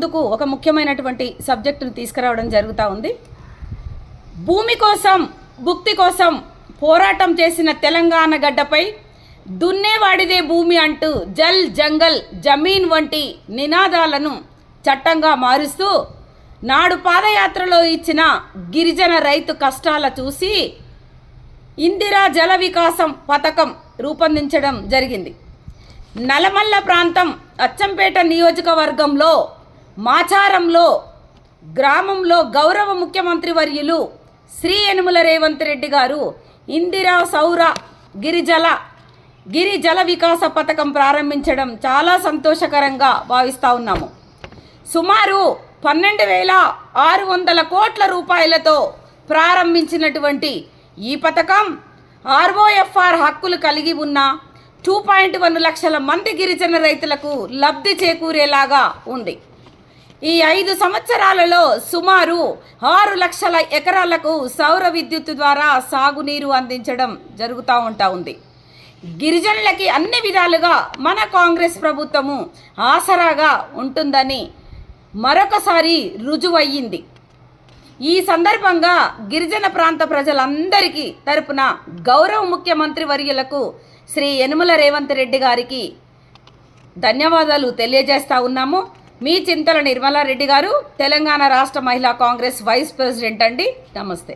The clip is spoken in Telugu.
ముందుకు ఒక ముఖ్యమైనటువంటి సబ్జెక్టును తీసుకురావడం జరుగుతూ ఉంది. భూమి కోసం భుక్తి కోసం పోరాటం చేసిన తెలంగాణ గడ్డపై దున్నేవాడిదే భూమి అంటూ జల్ జంగల్ జమీన్ వంటి నినాదాలను చట్టంగా మారుస్తూ నాడు పాదయాత్రలో ఇచ్చిన గిరిజన రైతు కష్టాల చూసి ఇందిరా జల వికాసం పథకం రూపొందించడం జరిగింది. నలమల్ల ప్రాంతం అచ్చంపేట నియోజకవర్గంలో మాచారంలో గ్రామంలో గౌరవ ముఖ్యమంత్రి వర్యులు శ్రీ యనుమల రేవంత్ రెడ్డి గారు ఇందిరా సౌర గిరిజల గిరిజల వికాస పథకం ప్రారంభించడం చాలా సంతోషకరంగా భావిస్తూ ఉన్నాము. సుమారు పన్నెండు వేల ఆరు వందల కోట్ల రూపాయలతో ప్రారంభించినటువంటి ఈ పథకం ఆర్ఓఎఫ్ఆర్ హక్కులు కలిగి ఉన్న టూ పాయింట్ వన్ లక్షల మంది గిరిజన రైతులకు లబ్ధి చేకూరేలాగా ఉంది. ఈ ఐదు సంవత్సరాలలో సుమారు ఆరు లక్షల ఎకరాలకు సౌర విద్యుత్ ద్వారా సాగునీరు అందించడం జరుగుతూ ఉంటా ఉంది. గిరిజనులకి అన్ని విధాలుగా మన కాంగ్రెస్ ప్రభుత్వము ఆసరాగా ఉంటుందని మరొకసారి రుజువయ్యింది. ఈ సందర్భంగా గిరిజన ప్రాంత ప్రజలందరికీ తరపున గౌరవ ముఖ్యమంత్రి వర్యులకు శ్రీ యనుమల రేవంత్ రెడ్డి గారికి ధన్యవాదాలు తెలియజేస్తా ఉన్నాము. మీ చింతల నిర్మలారెడ్డి గారు తెలంగాణ రాష్ట్ర మహిళా కాంగ్రెస్ వైస్ ప్రెసిడెంట్ అండి. నమస్తే.